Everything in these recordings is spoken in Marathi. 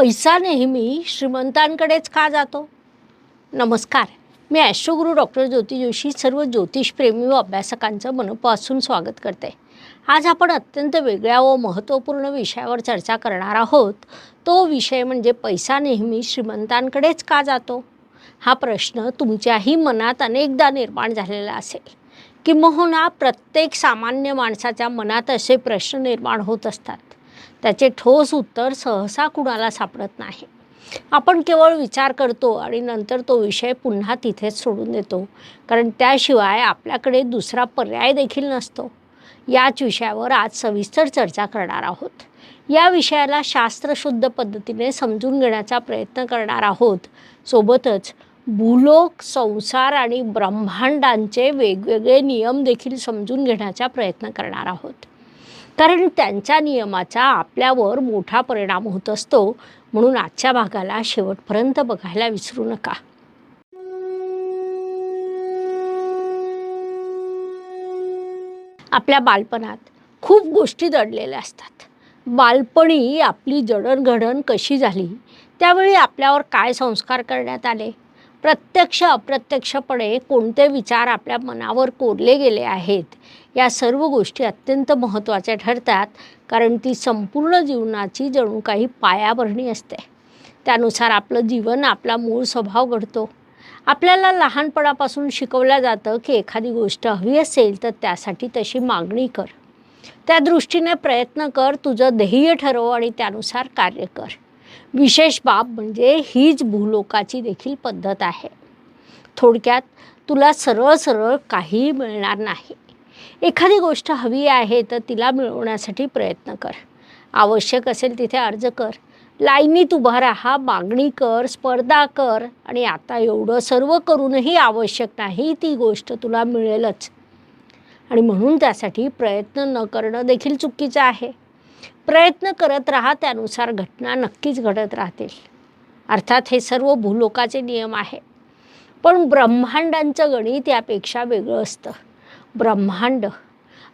पैसा नेहमी श्रीमंतांकडेच का जातो? नमस्कार मी ॲस्ट्रोगुरू डॉक्टर ज्योती जोशी सर्व ज्योतिषप्रेमी व अभ्यासकांचं मनपासून स्वागत करते. आज आपण अत्यंत वेगळ्या व महत्त्वपूर्ण विषयावर चर्चा करणार आहोत. तो विषय म्हणजे पैसा नेहमी श्रीमंतांकडेच का जातो? हा प्रश्न तुमच्याही मनात अनेकदा निर्माण झालेला असेल. किंबहुना प्रत्येक सामान्य माणसाच्या मनात असे प्रश्न निर्माण होत असतात. त्याचे ठोस उत्तर सहसा कुणाला सापडत नाही. आपण केवळ विचार करतो आणि नंतर तो विषय पुन्हा तिथेच सोडून देतो. कारण त्याशिवाय आपल्याकडे दुसरा पर्याय देखील नसतो. याच विषयावर आज सविस्तर चर्चा करणार आहोत. या विषयाला शास्त्रशुद्ध पद्धतीने समजून घेण्याचा प्रयत्न करणार आहोत. सोबतच भूलोक संसार आणि ब्रह्मांडांचे वेगवेगळे नियम देखील समजून घेण्याचा प्रयत्न करणार आहोत. कारण त्यांच्या नियमाचा आपल्यावर मोठा परिणाम होत असतो. म्हणून आजच्या भागाला शेवटपर्यंत बघायला विसरू नका. आपल्या बालपणात खूप गोष्टी दडलेल्या असतात. बालपणी आपली जडणघडण कशी झाली? त्यावेळी आपल्यावर काय संस्कार करण्यात आले? प्रत्यक्ष अप्रत्यक्षपणे कोणते विचार आपल्या मनावर कोरले गेले आहेत? या सर्व गोष्टी अत्यंत महत्त्वाच्या ठरतात कारण ती संपूर्ण जीवनाची जणू काही पायाभरणी असते. त्यानुसार आपलं जीवन आपला मूळ स्वभाव घडतो. आपल्याला लहानपणापासून शिकवलं जातं की एखादी गोष्ट हवी असेल तर त्यासाठी तशी मागणी कर. त्या दृष्टीने प्रयत्न कर तुझं ध्येय ठरव आणि त्यानुसार कार्य कर. विशेष बाब म्हणजे हीच भूलोकाची देखील पद्धत आहे. थोडक्यात तुला सरळ सरळ काही मिळणार नाही. एखादी गोष्ट हवी आहे तर तिला मिळवण्यासाठी प्रयत्न कर. आवश्यक असेल तिथे अर्ज कर. लाईनीत उभा राहा मागणी कर स्पर्धा कर आणि आता एवढं सर्व करूनही आवश्यक नाही ती गोष्ट तुला मिळेलच. आणि म्हणून त्यासाठी प्रयत्न न करणं देखील चुकीचं आहे. प्रयत्न करत राहा त्यानुसार घटना नक्कीच घडत राहतील. अर्थात हे सर्व भूलोकाचे नियम आहे पण ब्रह्मांडांचं गणित यापेक्षा वेगळं असतं. ब्रह्मांड.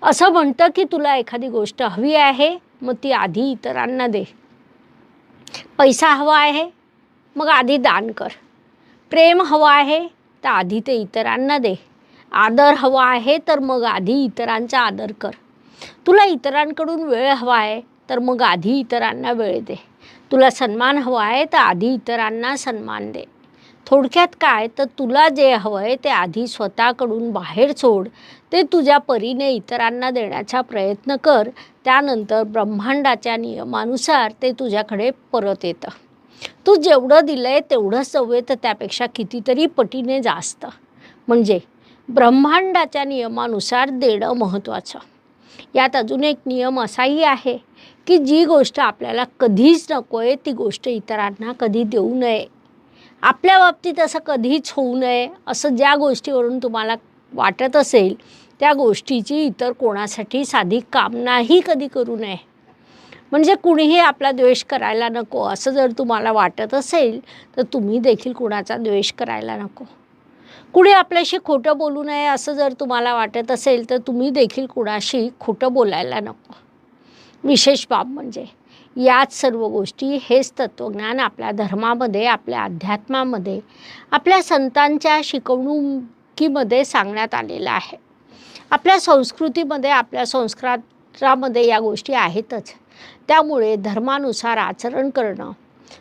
असं म्हणतं की तुला एखादी गोष्ट हवी आहे मग ती आधी इतरांना दे. पैसा हवा आहे मग आधी दान कर. प्रेम हवं आहे तर आधी ते इतरांना दे. आदर हवा आहे तर मग आधी इतरांचा आदर कर. तुला इतरांकडून वेळ हवा आहे तर मग आधी इतरांना वेळ दे. तुला सन्मान हवा आहे तर आधी इतरांना सन्मान दे. थोडक्यात काय? तर तुला जे हवं आहे ते आधी स्वतःकडून बाहेर सोड. ते तुझ्या परीने इतरांना देण्याचा प्रयत्न कर. त्यानंतर ब्रह्मांडाच्या नियमानुसार ते तुझ्याकडे परत येतं. तू जेवढं दिलं आहे तेवढंच हवे तर त्यापेक्षा कितीतरी पटीने जास्त. म्हणजे ब्रह्मांडाच्या नियमानुसार देणं महत्त्वाचं. यात अजून एक नियम असाही आहे की जी गोष्ट आपल्याला कधीच नको आहे ती गोष्ट इतरांना कधी देऊ नये. आपल्या बाबतीत असं कधीच होऊ नये असं ज्या गोष्टीवरून तुम्हाला वाटत असेल त्या गोष्टीची इतर कोणासाठी साधी कामनाही कधी करू नये. म्हणजे कुणीही आपला द्वेष करायला नको असं जर तुम्हाला वाटत असेल तर तुम्ही देखील कुणाचा द्वेष करायला नको. कुणी आपल्याशी खोटं बोलू नये असं जर तुम्हाला वाटत असेल तर तुम्ही देखील कुणाशी खोटं बोलायला नको. विशेष बाब म्हणजे. याच सर्व गोष्टी हेच तत्त्वज्ञान आपल्या धर्मामध्ये आपल्या अध्यात्मामध्ये आपल्या संतांच्या शिकवणुकीमध्ये सांगण्यात आलेलं आहे. आपल्या संस्कृतीमध्ये आपल्या संस्कारामध्ये या गोष्टी आहेतच. त्यामुळे धर्मानुसार आचरण करणं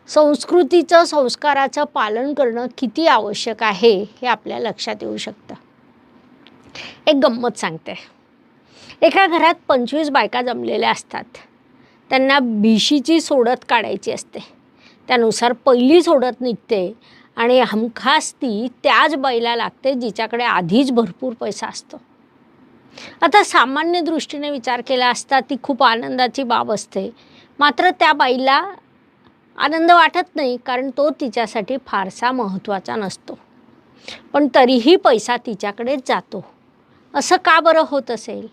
संस्कृतीचं संस्काराचं पालन करणं किती आवश्यक आहे हे आपल्या लक्षात येऊ शकतं. एक गंमत सांगते. एका घरात पंचवीस बायका जमलेल्या असतात. त्यांना भिशीची सोडत काढायची असते. त्यानुसार पहिली सोडत निघते आणि हमखास ती त्याच बाईला लागते जिच्याकडे आधीच भरपूर पैसा असतो. आता सामान्य दृष्टीने विचार केला असता ती खूप आनंदाची बाब असते. मात्र त्या बाईला आनंद वाटत नाही कारण तो तिच्यासाठी फारसा महत्त्वाचा नसतो. पण तरीही पैसा तिच्याकडेच जातो. असं का बरं होत असेल?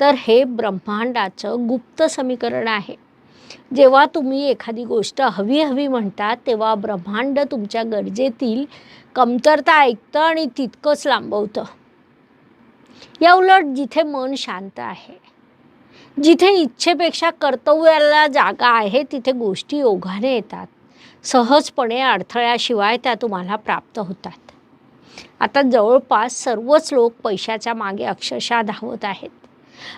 तर हे ब्रह्मांडाचं गुप्त समीकरण आहे. जेव्हा तुम्ही एखादी गोष्ट हवी हवी म्हणता तेव्हा ब्रह्मांड तुमच्या गरजेतील कमतरता ऐकतं आणि तितकंच लांबवतं. या उलट जिथे मन शांत आहे जिथे इच्छेपेक्षा कर्तव्याला जागा आहे तिथे गोष्टी ओघाने येतात. सहजपणे अडथळ्याशिवाय त्या तुम्हाला प्राप्त होतात. आता जवळपास सर्वच लोक पैशाच्या मागे अक्षरशः धावत आहेत.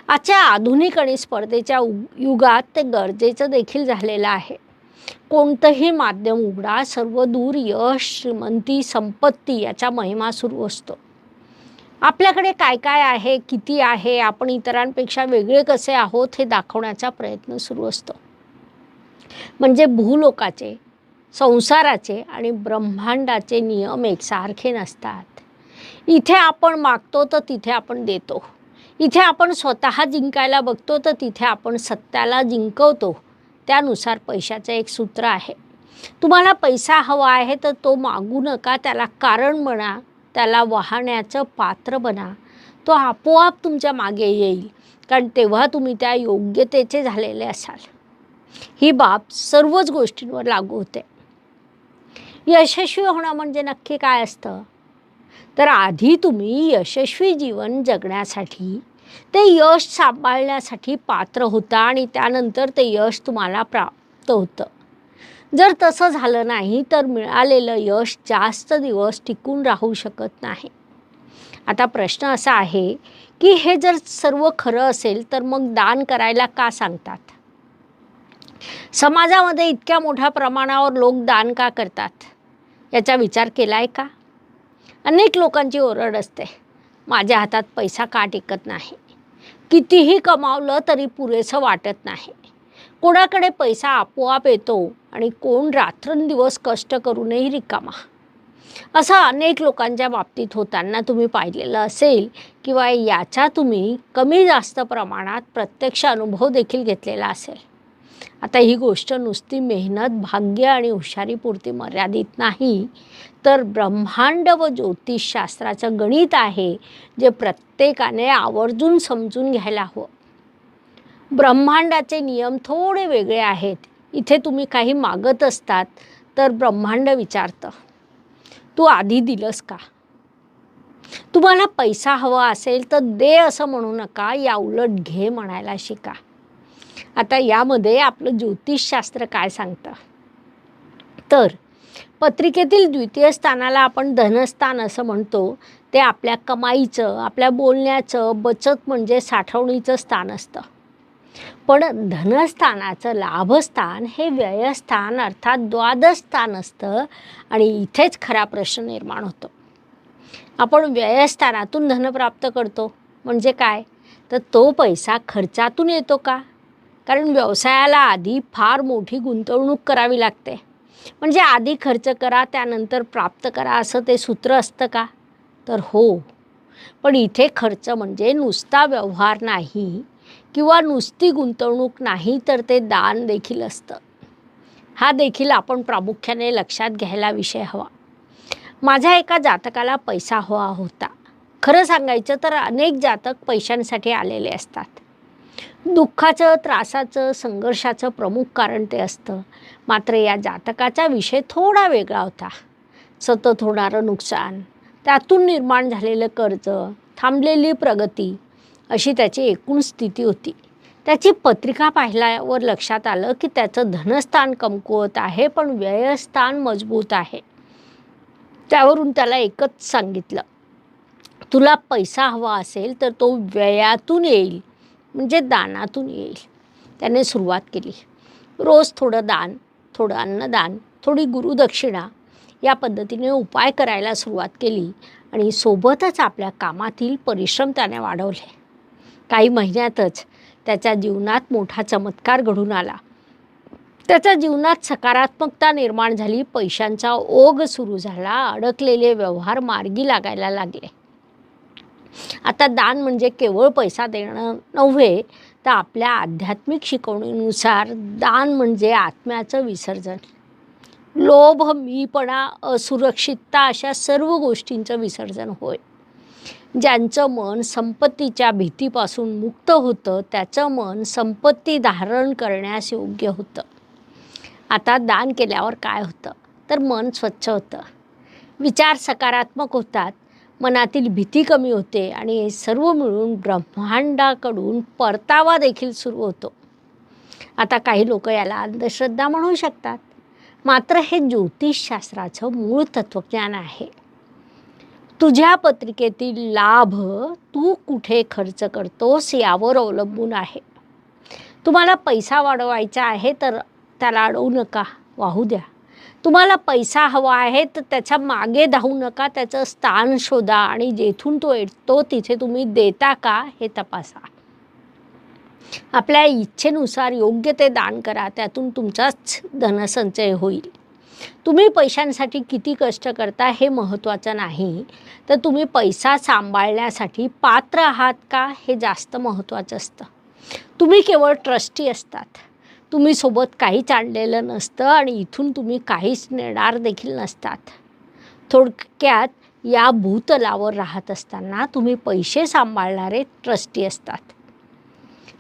आजच्या आधुनिक आणि स्पर्धेच्या युगात ते गरजेचं देखील झालेलं आहे. कोणतंही माध्यम उघडा सर्व दूर यश श्रीमंती संपत्ती याचा महिमा सुरू असतो. आपल्याकडे काय काय आहे किती आहे आपण इतरांपेक्षा वेगळे कसे आहोत हे दाखवण्याचा प्रयत्न सुरू असतो. म्हणजे भूलोकाचे संसाराचे आणि ब्रह्मांडाचे नियम एकसारखे नसतात. इथे आपण मागतो तर तिथे आपण देतो. इथे आपण स्वतः जिंकायला बघतो तर तिथे आपण सत्याला जिंकवतो. त्यानुसार पैशाचं एक सूत्र आहे. तुम्हाला पैसा हवा आहे तर तो मागू नका त्याला कारण बना त्याला वाहण्याचं पात्र बना. तो आपोआप तुमच्या मागे येईल कारण तेव्हा तुम्ही त्या योग्यतेचे झालेले असाल. ही बाब सर्वच गोष्टींवर लागू होते. यशस्वी होणं म्हणजे नक्की काय असतं? तर आधी तुम्ही यशस्वी जीवन जगण्यासाठी ते यश सांभाळण्यासाठी पात्र होता आणि त्यानंतर ते यश तुम्हाला प्राप्त होतं. जर तसं झालं नाही तर मिळालेलं यश जास्त दिवस टिकून राहू शकत नाही. आता प्रश्न असा आहे की हे जर सर्व खरं असेल तर मग दान करायला का सांगतात? समाजामध्ये इतक्या मोठ्या प्रमाणावर लोक दान का करतात? याचा विचार केला आहे का? अनेक लोकांची ओरड असते. माझ्या हातात पैसा का टिकत नाही? कितीही कमावलं तरी पुरेसं वाटत नाही. कोणाकडे पैसा आपोआप येतो आणि कोण रात्रंदिवस कष्ट करूनही रिकामा? असं अनेक लोकांच्या बाबतीत होताना तुम्ही पाहिलेलं असेल किंवा याचा तुम्ही कमी जास्त प्रमाणात प्रत्यक्ष अनुभव देखील घेतलेला असेल. आता ही गोष्ट नुसती मेहनत भाग्य आणि हुशारीपुरती मर्यादित नाही. तर ब्रह्मांड व ज्योतिषशास्त्राचं गणित आहे जे प्रत्येकाने आवर्जून समजून घ्यायला हवं. ब्रह्मांडाचे नियम थोडे वेगळे आहेत. इथे तुम्ही काही मागत असतात तर ब्रह्मांड विचारतं. तू आधी दिलंस का? तुम्हाला पैसा हवा असेल तर दे असं म्हणू नका या उलट घे म्हणायला शिका. आता यामध्ये आपलं ज्योतिषशास्त्र काय सांगतं? तर पत्रिकेतील द्वितीय स्थानाला आपण धनस्थान असं म्हणतो. ते आपल्या कमाईचं आपल्या बोलण्याचं बचत म्हणजे साठवणीचं स्थान असतं. पण धनस्थानाचं लाभस्थान हे व्ययस्थान अर्थात द्वादस्थान असतं आणि इथेच खरा प्रश्न निर्माण होतो. आपण व्ययस्थानातून धन प्राप्त करतो. म्हणजे काय? तर तो पैसा खर्चातून येतो का? कारण व्यवसायाला आधी फार मोठी गुंतवणूक करावी लागते. म्हणजे आधी खर्च करा त्यानंतर प्राप्त करा असं ते सूत्र असतं का? तर हो. पण इथे खर्च म्हणजे नुसता व्यवहार नाही किंवा नुसती गुंतवणूक नाही तर ते दान देखील असतं. हा देखील आपण प्रामुख्याने लक्षात घ्यायला विषय हवा. माझ्या एका जातकाला पैसा हवा होता. खरं सांगायचं तर अनेक जातक पैशांसाठी आलेले असतात. दुःखाचं त्रासाचं संघर्षाचं प्रमुख कारण ते असतं. मात्र या जातकाचा विषय थोडा वेगळा होता. सतत होणारं नुकसान त्यातून निर्माण झालेलं कर्ज थांबलेली प्रगती अशी त्याची एकूण स्थिती होती. त्याची पत्रिका पाहिल्यावर लक्षात आलं की त्याचं धनस्थान कमकुवत आहे पण व्ययस्थान मजबूत आहे. त्यावरून त्याला एकच सांगितलं. तुला पैसा हवा असेल तर तो व्ययातून येईल. म्हणजे दानातून येईल. त्याने सुरुवात केली. रोज थोडं दान थोडं अन्नदान थोडी गुरुदक्षिणा या पद्धतीने उपाय करायला सुरुवात केली आणि सोबतच आपल्या कामातील परिश्रम त्याने वाढवले. काही महिन्यातच त्याच्या जीवनात मोठा चमत्कार घडून आला. त्याच्या जीवनात सकारात्मकता निर्माण झाली. पैशांचा ओघ सुरू झाला. अडकलेले व्यवहार मार्गी लागायला लागले. आता दान म्हणजे केवळ पैसा देणं नव्हे तर आपल्या आध्यात्मिक शिकवणीनुसार दान म्हणजे आत्म्याचं विसर्जन. लोभ मीपणा असुरक्षितता अशा सर्व गोष्टींचं विसर्जन होय. ज्यांचं मन संपत्तीच्या भीतीपासून मुक्त होतं त्याचं मन संपत्ती धारण करण्यास योग्य होतं. आता दान केल्यावर काय होतं? तर मन स्वच्छ होतं. विचार सकारात्मक होतात. मनातील भीती कमी होते आणि हे सर्व मिळून ब्रह्मांडाकडून परतावा देखील सुरू होतो. आता काही लोक याला अंधश्रद्धा म्हणू शकतात. मात्र हे ज्योतिषशास्त्राचं मूळ तत्त्वज्ञान आहे. तुझ्या पत्रिकेतील लाभ तू कुठे खर्च करतोस यावर अवलंबून आहे. तुम्हाला पैसा वाढवायचा आहे तर त्याला अडवू नका. वाहू द्या. तुम्हाला पैसा हवा आहे तर त्याच्यामागे धावू नका त्याचं स्थान शोधा आणि जेथून तो येतो तिथे तुम्ही देता का हे तपासा. आपल्या इच्छेनुसार योग्य ते दान करा त्यातून तुमचाच धनसंचय होईल. तुम्ही पैशांसाठी किती कष्ट करता हे महत्त्वाचं नाही तर तुम्ही पैसा सांभाळण्यासाठी पात्र आहात का हे जास्त महत्त्वाचं असतं. तुम्ही केवळ ट्रस्टी असतात. तुम्ही सोबत काहीच आणलेलं नसतं आणि इथून तुम्ही काहीच नेणार देखील नसतात. थोडक्यात या भूतलावर राहत असताना तुम्ही पैसे सांभाळणारे ट्रस्टी असतात.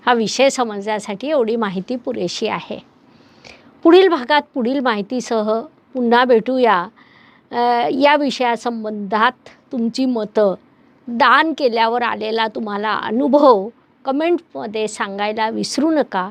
हा विषय समजण्यासाठी एवढी माहिती पुरेशी आहे. पुढील भागात पुढील माहितीसह पुन्हा भेटूया. या विषयासंबंधात तुमची मतं दान केल्यावर आलेला तुम्हाला अनुभव कमेंटमध्ये सांगायला विसरू नका.